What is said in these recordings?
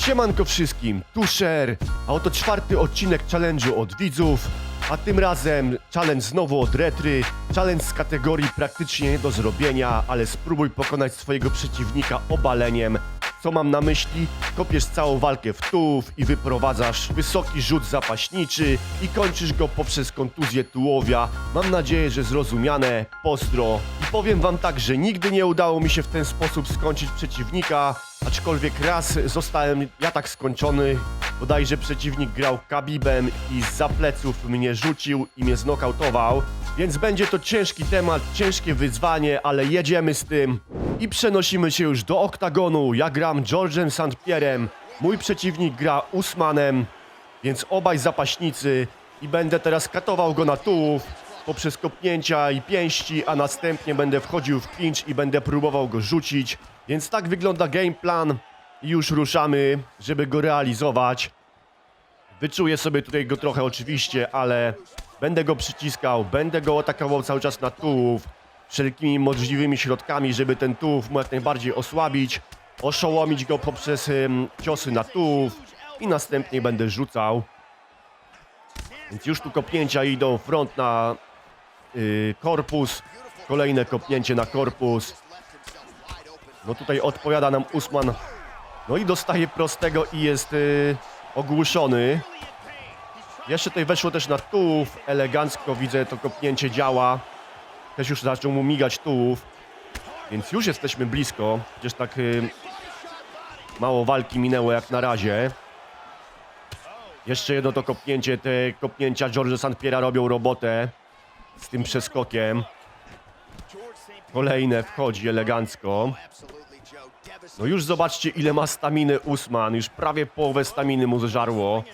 Siemanko wszystkim, tu Sher, a oto czwarty odcinek challenge'u od widzów, a tym razem challenge znowu od Retry, challenge z kategorii praktycznie nie do zrobienia, ale spróbuj pokonać swojego przeciwnika obaleniem. Co mam na myśli? Kopiesz całą walkę w tułów i wyprowadzasz wysoki rzut zapaśniczy i kończysz go poprzez kontuzję tułowia. Mam nadzieję, że zrozumiane. Pozdro. I powiem wam tak, że nigdy nie udało mi się w ten sposób skończyć przeciwnika, aczkolwiek raz zostałem ja tak skończony. Bodajże przeciwnik grał Kabibem i z pleców mnie rzucił i mnie znokautował. Więc będzie to ciężki temat, ciężkie wyzwanie, ale jedziemy z tym. I przenosimy się już do oktagonu. Ja gram George'em St. Pierre'em, mój przeciwnik gra Usmanem, więc obaj zapaśnicy i będę teraz katował go na tułów poprzez kopnięcia i pięści, a następnie będę wchodził w clinch i będę próbował go rzucić. Więc tak wygląda game plan i już ruszamy, żeby go realizować. Wyczuję sobie tutaj go trochę oczywiście, ale będę go przyciskał, będę go atakował cały czas na tułów, wszelkimi możliwymi środkami, żeby ten tułów mu jak najbardziej osłabić, oszołomić go poprzez ym, ciosy na tułów i następnie będę rzucał. Więc już tu kopnięcia idą, front na y, korpus, kolejne kopnięcie na korpus. No tutaj odpowiada nam Usman. No i dostaje prostego i jest y, ogłuszony. Jeszcze tutaj weszło też na tułów, elegancko widzę to kopnięcie działa. Też już zaczął mu migać tułów, więc już jesteśmy blisko. Przecież tak y, mało walki minęło jak na razie. Jeszcze jedno to kopnięcie, te kopnięcia George St. Pierre robią robotę z tym przeskokiem. Kolejne wchodzi elegancko. No już zobaczcie ile ma staminy Usman, już prawie połowę staminy mu zżarło.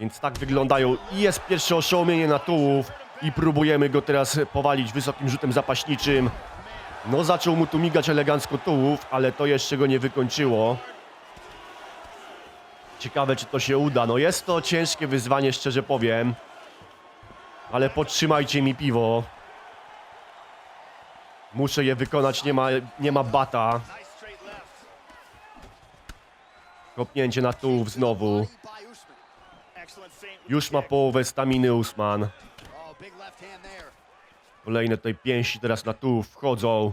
Więc tak wyglądają i jest pierwsze oszołomienie na tułów i próbujemy go teraz powalić wysokim rzutem zapaśniczym. No zaczął mu tu migać elegancko tułów, ale to jeszcze go nie wykończyło. Ciekawe czy to się uda. No jest to ciężkie wyzwanie, szczerze powiem. Ale podtrzymajcie mi piwo. Muszę je wykonać, nie ma, nie ma bata. Kopnięcie na tułów znowu. Już ma połowę staminy Usman. Kolejne tutaj pięści teraz na tułów wchodzą.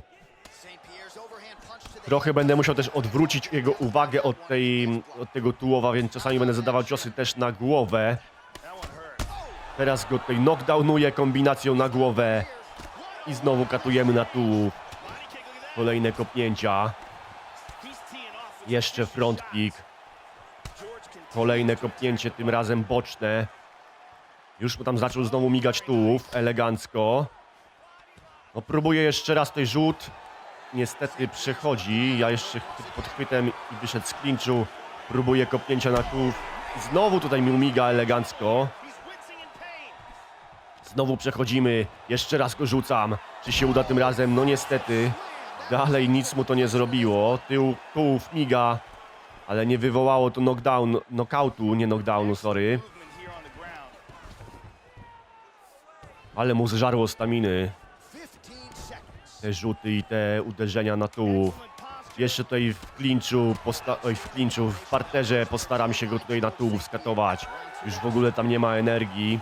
Trochę będę musiał też odwrócić jego uwagę od, tej, od tego tułowa, więc czasami będę zadawał ciosy też na głowę. Teraz go tutaj knockdownuję kombinacją na głowę. I znowu katujemy na tułów. Kolejne kopnięcia. Jeszcze front kick. Kolejne kopnięcie, tym razem boczne. Już mu tam zaczął znowu migać tułów, elegancko. No jeszcze raz tej rzut. Niestety przechodzi. Ja jeszcze pod chwytem i wyszedł z klinczu. Próbuję kopnięcia na tułów. Znowu tutaj mi miga elegancko. Znowu przechodzimy. Jeszcze raz go rzucam. Czy się uda tym razem? No niestety. Dalej nic mu to nie zrobiło. Tył, tułów miga. Ale nie wywołało to knockdown, knockoutu, nie knockdownu, sorry. Ale mu zżarło staminy. Te rzuty i te uderzenia na tułów. Jeszcze tutaj w klinczu, oj, w klinczu, w parterze postaram się go tutaj na tułów skatować. Już w ogóle tam nie ma energii.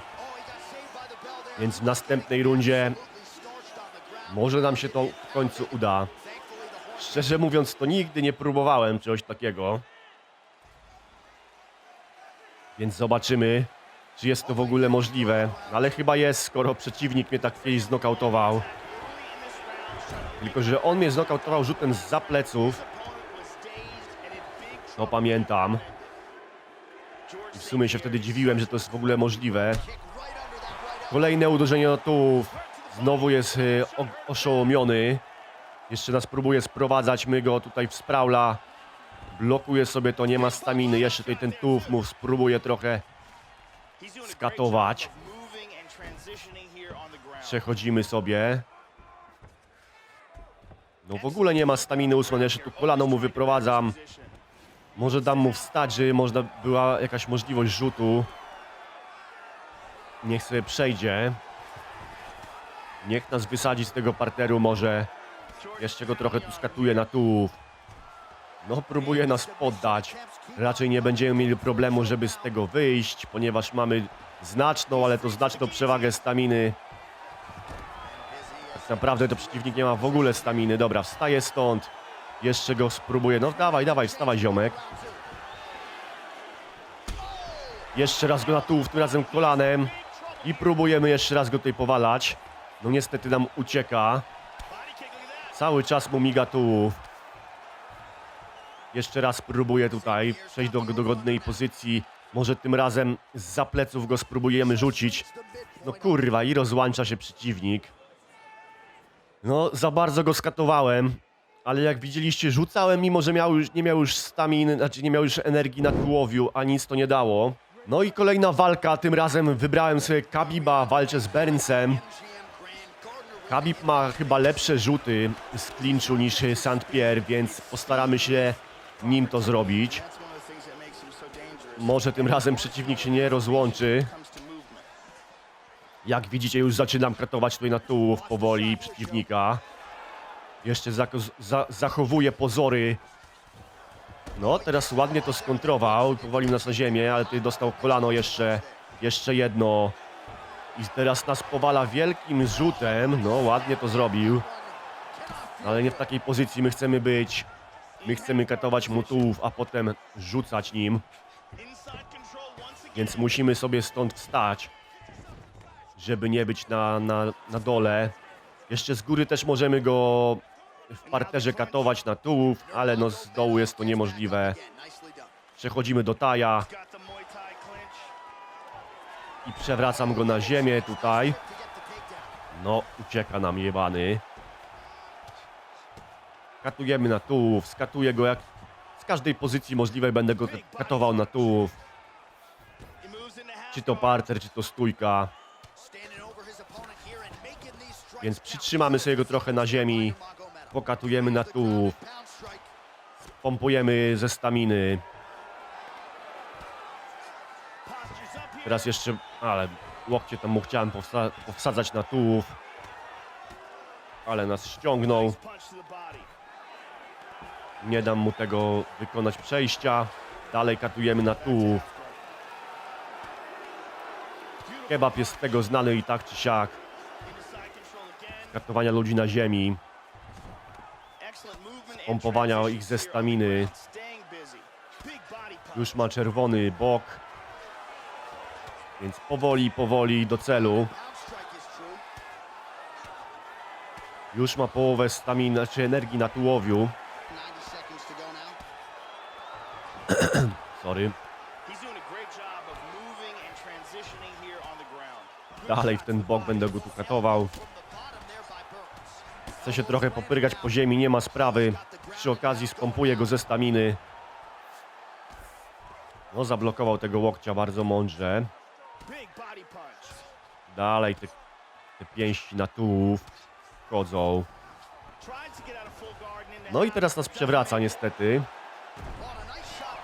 Więc w następnej rundzie może nam się to w końcu uda. Szczerze mówiąc, to nigdy nie próbowałem czegoś takiego. Więc zobaczymy, czy jest to w ogóle możliwe. Ale chyba jest, skoro przeciwnik mnie tak kiedyś znokautował. Tylko, że on mnie znokautował rzutem z pleców. No pamiętam. I w sumie się wtedy dziwiłem, że to jest w ogóle możliwe. Kolejne uderzenie na tułów. Znowu jest y, oszołomiony. Jeszcze nas próbuje sprowadzać. My go tutaj w sprawla. Blokuje sobie to, nie ma staminy. Jeszcze tutaj ten tułów mu spróbuje trochę skatować. Przechodzimy sobie. No w ogóle nie ma staminy Usman. Jeszcze tu kolano mu wyprowadzam. Może dam mu wstać, żeby można była jakaś możliwość rzutu. Niech sobie przejdzie. Niech nas wysadzi z tego parteru może. Jeszcze go trochę tu skatuje na tułów. No, próbuje nas poddać. Raczej nie będziemy mieli problemu, żeby z tego wyjść, ponieważ mamy znaczną, ale to znaczną przewagę staminy. Tak naprawdę to przeciwnik nie ma w ogóle staminy. Dobra, wstaje stąd. Jeszcze go spróbuję. No dawaj, dawaj, wstawaj ziomek. Jeszcze raz go na tułów, tym razem kolanem. I próbujemy jeszcze raz go tutaj powalać. No niestety nam ucieka. Cały czas mu miga tułów. Jeszcze raz próbuję tutaj przejść do dogodnej pozycji. Może tym razem z pleców go spróbujemy rzucić. No kurwa, i rozłącza się przeciwnik. No, za bardzo go skatowałem. Ale jak widzieliście, rzucałem, mimo że miał już, nie miał już staminy, znaczy nie miał już energii na tułowiu, a nic to nie dało. No i kolejna walka, tym razem wybrałem sobie Kabiba, walczę z Burnsem. Khabib ma chyba lepsze rzuty z clinchu niż St. Pierre, więc postaramy się nim to zrobić. Może tym razem przeciwnik się nie rozłączy. Jak widzicie, już zaczynam katować tutaj na tułów powoli przeciwnika. Jeszcze zako- za- zachowuje pozory. No, teraz ładnie to skontrował. Powolił nas na ziemię, ale tutaj dostał kolano jeszcze, jeszcze jedno. I teraz nas powala wielkim rzutem. No, ładnie to zrobił. Ale nie w takiej pozycji my chcemy być. My chcemy katować mu tułów, a potem rzucać nim. Więc musimy sobie stąd wstać, żeby nie być na, na, na dole. Jeszcze z góry też możemy go w parterze katować na tułów, ale no z dołu jest to niemożliwe. Przechodzimy do taja i przewracam go na ziemię tutaj. No, ucieka nam jebany. Katujemy na tułów, skatuję go jak z każdej pozycji możliwej będę go katował na tułów. Czy to parter, czy to stójka. Więc przytrzymamy sobie go trochę na ziemi. Pokatujemy na tułów. Pompujemy ze staminy. Teraz jeszcze, ale łokcie tam mu chciałem powsa powsadzać na tułów. Ale nas ściągnął. Nie dam mu tego wykonać przejścia. Dalej katujemy na tułów. Kebab jest z tego znany i tak czy siak. Katowania ludzi na ziemi. Pompowania ich ze staminy. Już ma czerwony bok. Więc powoli, powoli do celu. Już ma połowę staminy, czy energii na tułowiu. Sorry. Dalej w ten bok będę go tu katował. Chce się trochę popyrgać po ziemi, nie ma sprawy. Przy okazji spompuję go ze staminy. No, zablokował tego łokcia bardzo mądrze. Dalej te, te pięści na tułów wchodzą. No i teraz nas przewraca niestety.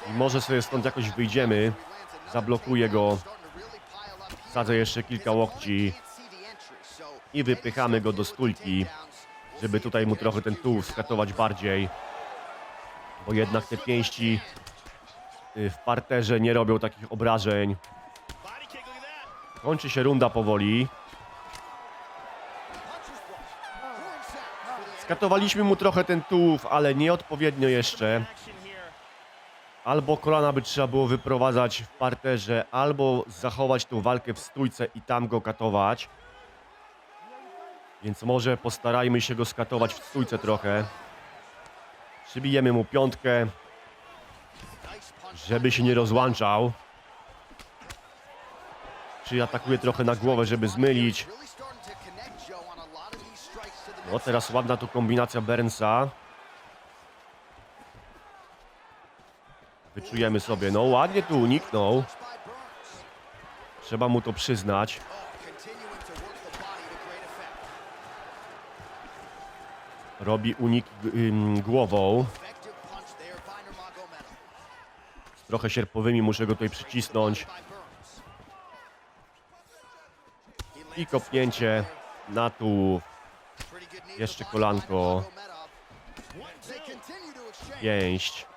I może sobie stąd jakoś wyjdziemy. Zablokuję go. Sadzę jeszcze kilka łokci. I wypychamy go do stójki. Żeby tutaj mu trochę ten tułów skatować bardziej. Bo jednak te pięści y, w parterze nie robią takich obrażeń. Kończy się runda powoli. Skatowaliśmy mu trochę ten tułów, ale nieodpowiednio jeszcze. Albo kolana by trzeba było wyprowadzać w parterze, albo zachować tą walkę w stójce i tam go katować. Więc może postarajmy się go skatować w stójce trochę. Przybijemy mu piątkę, żeby się nie rozłączał. Przyatakuje trochę na głowę, żeby zmylić. No teraz ładna tu kombinacja Bernsa. Wyczujemy sobie, no ładnie tu uniknął. Trzeba mu to przyznać. Robi unik głową. Z trochę sierpowymi muszę go tutaj przycisnąć. I kopnięcie na tułów. Jeszcze kolanko. Pięść.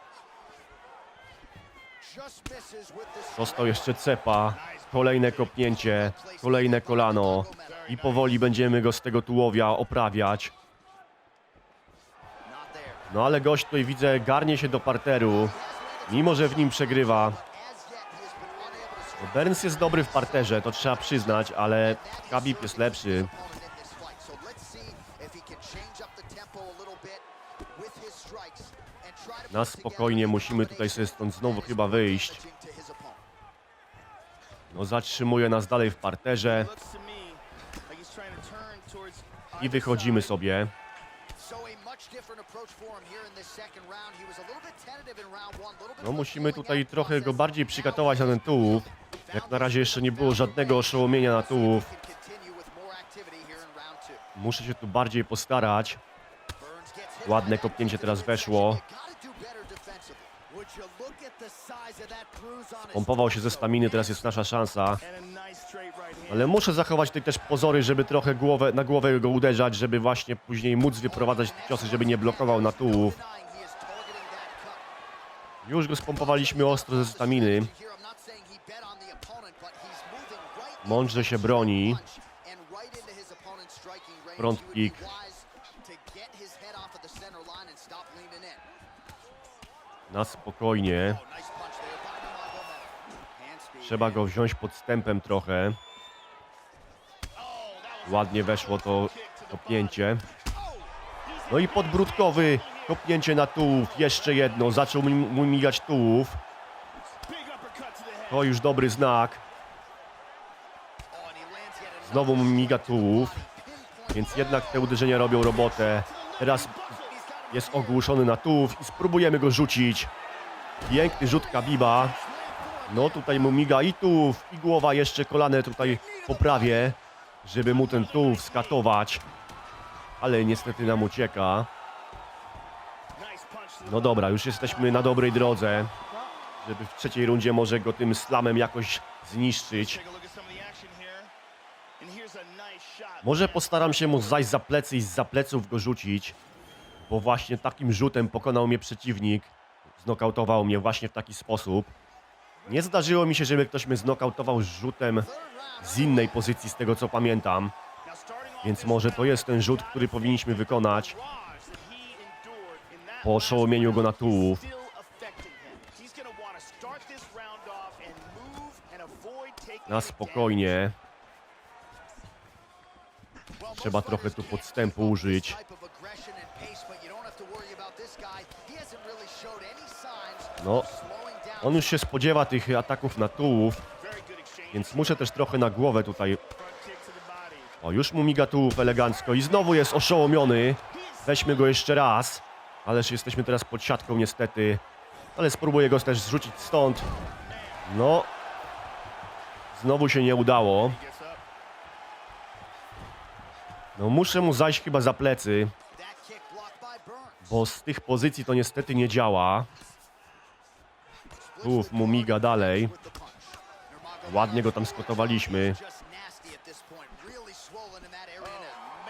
Został jeszcze cepa, kolejne kopnięcie, kolejne kolano i powoli będziemy go z tego tułowia oprawiać. No ale gość tutaj widzę garnie się do parteru, mimo że w nim przegrywa. No Burns jest dobry w parterze, to trzeba przyznać, ale Khabib jest lepszy. Na spokojnie musimy tutaj sobie stąd znowu chyba wyjść. No zatrzymuje nas dalej w parterze i wychodzimy sobie. No musimy tutaj trochę go bardziej przykatować na ten tułów. Jak na razie jeszcze nie było żadnego oszołomienia na tułów. Muszę się tu bardziej postarać. Ładne kopnięcie teraz weszło. Pompował się ze staminy, teraz jest nasza szansa. Ale muszę zachować tutaj też pozory, żeby trochę głowę, na głowę go uderzać, żeby właśnie później móc wyprowadzać te ciosy, żeby nie blokował na tułów. Już go spompowaliśmy ostro ze staminy. Mądrze się broni. Front kick. Na spokojnie. Trzeba go wziąć podstępem trochę. Ładnie weszło to kopnięcie. No i podbródkowy. Kopnięcie na tułów. Jeszcze jedno. Zaczął mu migać tułów. To już dobry znak. Znowu mu miga tułów. Więc jednak te uderzenia robią robotę. Teraz jest ogłuszony na tułów i spróbujemy go rzucić. Piękny rzut Kabiba. No tutaj mu miga i tułów, i głowa, jeszcze kolane tutaj poprawię, żeby mu ten tułów skatować. Ale niestety nam ucieka. No dobra, już jesteśmy na dobrej drodze, żeby w trzeciej rundzie może go tym slamem jakoś zniszczyć. Może postaram się mu zajść za plecy i z pleców go rzucić, bo właśnie takim rzutem pokonał mnie przeciwnik. Znokautował mnie właśnie w taki sposób. Nie zdarzyło mi się, żeby ktoś mnie znokautował rzutem z innej pozycji, z tego co pamiętam. Więc może to jest ten rzut, który powinniśmy wykonać po oszołomieniu go na tułów. Na spokojnie. Trzeba trochę tu podstępu użyć. No, on już się spodziewa tych ataków na tułów, więc muszę też trochę na głowę tutaj. O, już mu miga tułów elegancko i znowu jest oszołomiony. Weźmy go jeszcze raz. Ależ jesteśmy teraz pod siatką niestety. Ale spróbuję go też zrzucić stąd. No. Znowu się nie udało. No muszę mu zajść chyba za plecy, bo z tych pozycji to niestety nie działa. Tułów mu miga dalej. Ładnie go tam skotowaliśmy.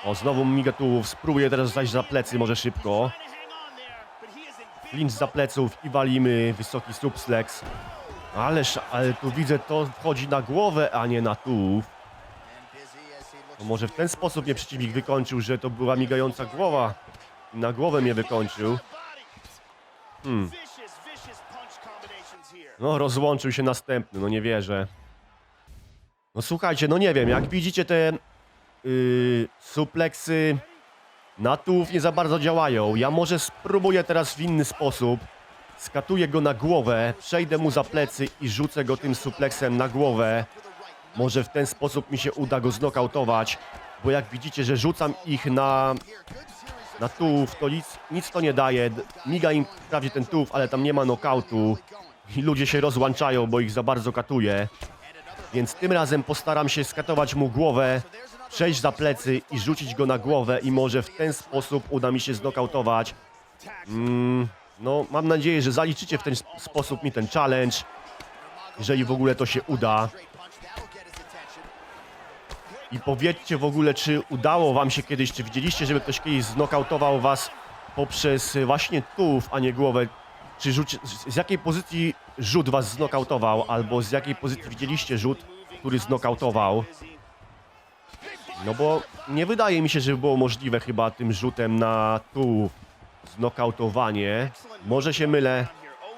O, znowu miga tułów. Spróbuję teraz zajść za plecy, może szybko. Clinch za pleców i walimy wysoki suplex. Ależ, ale tu widzę, to wchodzi na głowę, a nie na tułów. No może w ten sposób mnie przeciwnik wykończył, że to była migająca głowa. Na głowę mnie wykończył. Hmm. No, rozłączył się następny, no nie wierzę. No słuchajcie, no nie wiem, jak widzicie te yy, supleksy na tułów nie za bardzo działają. Ja może spróbuję teraz w inny sposób. Skatuję go na głowę, przejdę mu za plecy i rzucę go tym supleksem na głowę. Może w ten sposób mi się uda go znokautować, bo jak widzicie, że rzucam ich na, na tułów, to nic, nic to nie daje. Miga im prawie ten tułów, ale tam nie ma nokautu. I ludzie się rozłączają, bo ich za bardzo katuje. Więc tym razem postaram się skatować mu głowę, przejść za plecy i rzucić go na głowę i może w ten sposób uda mi się znokautować. Mm, no, mam nadzieję, że zaliczycie w ten sp- sposób mi ten challenge, jeżeli w ogóle to się uda. I powiedzcie w ogóle, czy udało wam się kiedyś, czy widzieliście, żeby ktoś kiedyś znokautował was poprzez właśnie tułów, a nie głowę. czy rzuci, z jakiej pozycji rzut was znokautował, albo z jakiej pozycji widzieliście rzut, który znokautował. No bo nie wydaje mi się, że było możliwe chyba tym rzutem na tu znokautowanie. Może się mylę,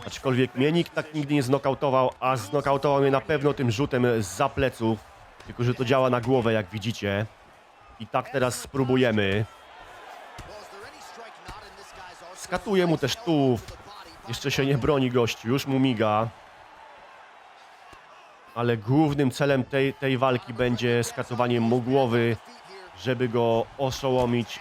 aczkolwiek mnie nikt tak nigdy nie znokautował, a znokautował mnie na pewno tym rzutem z pleców. Tylko, że to działa na głowę, jak widzicie. I tak teraz spróbujemy. Skatuje mu też tu. Jeszcze się nie broni gościu, już mu miga. Ale głównym celem tej, tej walki będzie skatowanie mu głowy, żeby go oszołomić,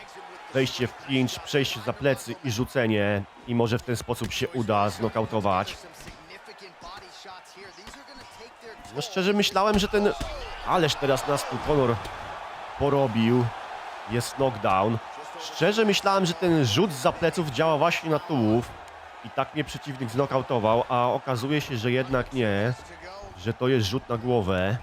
wejście w clinch, przejście za plecy i rzucenie. I może w ten sposób się uda znokautować. No szczerze myślałem, że ten... Ależ teraz nas Conor porobił. Jest knockdown. Szczerze myślałem, że ten rzut za pleców działa właśnie na tułów. I tak mnie przeciwnik znokautował, a okazuje się, że jednak nie. Że to jest rzut na głowę.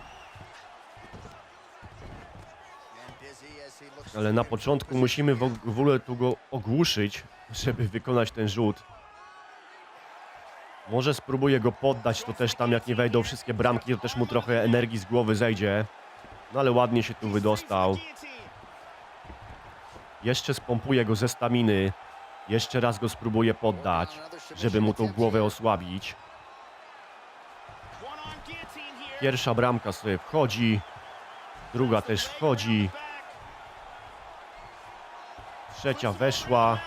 Ale na początku musimy w ogóle tu go ogłuszyć, żeby wykonać ten rzut. Może spróbuję go poddać, to też tam jak nie wejdą wszystkie bramki, to też mu trochę energii z głowy zejdzie. No ale ładnie się tu wydostał. Jeszcze spompuję go ze staminy. Jeszcze raz go spróbuję poddać, żeby mu tą głowę osłabić. Pierwsza bramka sobie wchodzi. Druga też wchodzi. Trzecia weszła.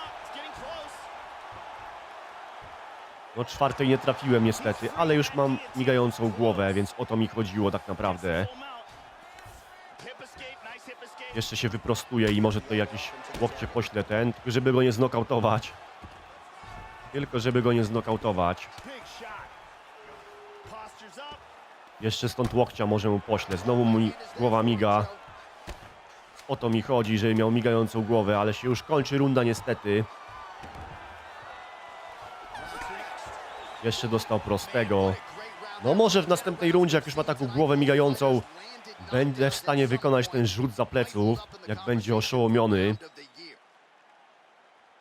No czwartej nie trafiłem niestety, ale już mam migającą głowę, więc o to mi chodziło tak naprawdę. Jeszcze się wyprostuje i może tutaj jakieś łokcie pośle ten, tylko żeby go nie znokautować. Tylko żeby go nie znokautować. Jeszcze stąd łokcia może mu pośle. Znowu mi głowa miga. O to mi chodzi, żeby miał migającą głowę, ale się już kończy runda niestety. Jeszcze dostał prostego. No może w następnej rundzie, jak już ma taką głowę migającą, będę w stanie wykonać ten rzut za pleców, jak będzie oszołomiony.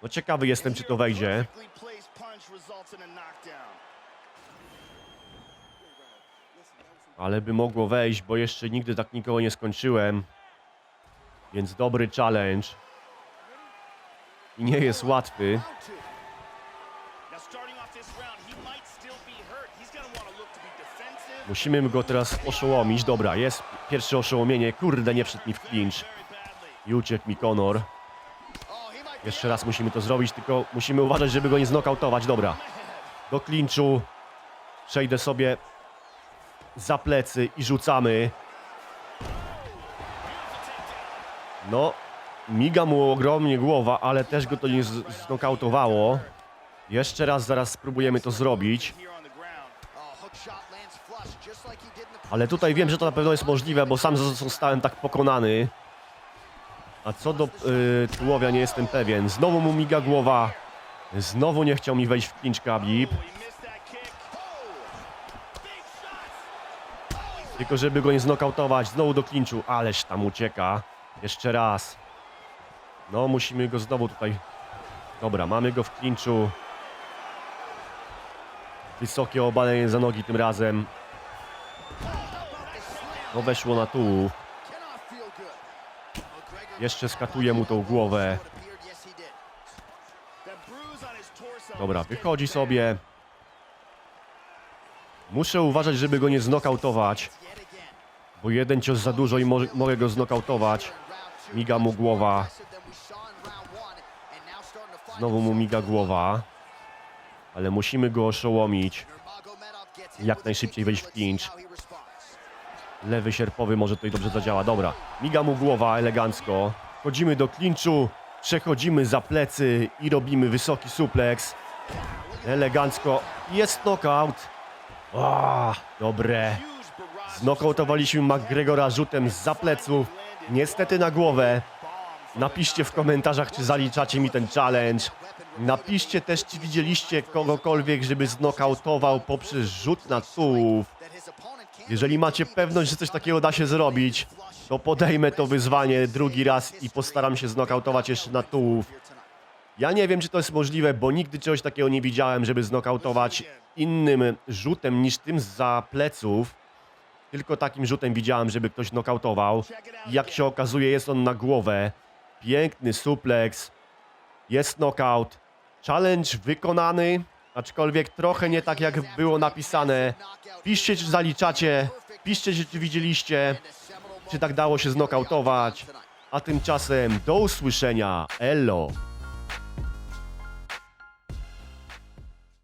No ciekawy jestem, czy to wejdzie. Ale by mogło wejść, bo jeszcze nigdy tak nikogo nie skończyłem. Więc dobry challenge. I nie jest łatwy. Musimy go teraz oszołomić. Dobra, jest pierwsze oszołomienie. Kurde, nie wszedł mi w clinch. I uciekł mi Conor. Jeszcze raz musimy to zrobić, tylko musimy uważać, żeby go nie znokautować. Dobra. Do clinchu. Przejdę sobie za plecy i rzucamy. No, miga mu ogromnie głowa, ale też go to nie znokautowało. Jeszcze raz zaraz spróbujemy to zrobić. Ale tutaj wiem, że to na pewno jest możliwe, bo sam zostałem tak pokonany. A co do y, tułowia nie jestem pewien. Znowu mu miga głowa. Znowu nie chciał mi wejść w clinch Khabib. Tylko żeby go nie znokautować. Znowu do clinchu. Ależ tam ucieka. Jeszcze raz. No musimy go znowu tutaj... Dobra, mamy go w clinchu. Wysokie obalenie za nogi tym razem. No weszło na tułów. Jeszcze skatuje mu tą głowę. Dobra, wychodzi sobie. Muszę uważać, żeby go nie znokautować. Bo jeden cios za dużo i mo mogę go znokautować. Miga mu głowa. Znowu mu miga głowa. Ale musimy go oszołomić. Jak najszybciej wejść w clinch. Lewy sierpowy może tutaj dobrze zadziała. Dobra, miga mu głowa elegancko. Chodzimy do clinchu, przechodzimy za plecy i robimy wysoki suplex. Elegancko. Jest knockout. O, dobre. Znokautowaliśmy McGregora rzutem z pleców. Niestety na głowę. Napiszcie w komentarzach, czy zaliczacie mi ten challenge. Napiszcie też, czy widzieliście kogokolwiek, żeby znokautował poprzez rzut na tułów. Jeżeli macie pewność, że coś takiego da się zrobić, to podejmę to wyzwanie drugi raz i postaram się znokautować jeszcze na tułów. Ja nie wiem, czy to jest możliwe, bo nigdy czegoś takiego nie widziałem, żeby znokautować innym rzutem niż tym za pleców. Tylko takim rzutem widziałem, żeby ktoś nokautował. Jak się okazuje, jest on na głowę. Piękny suplex. Jest knockout. Challenge wykonany, aczkolwiek trochę nie tak, jak było napisane. Piszcie, czy zaliczacie. Piszcie, czy widzieliście, czy tak dało się znokautować. A tymczasem do usłyszenia. Elo.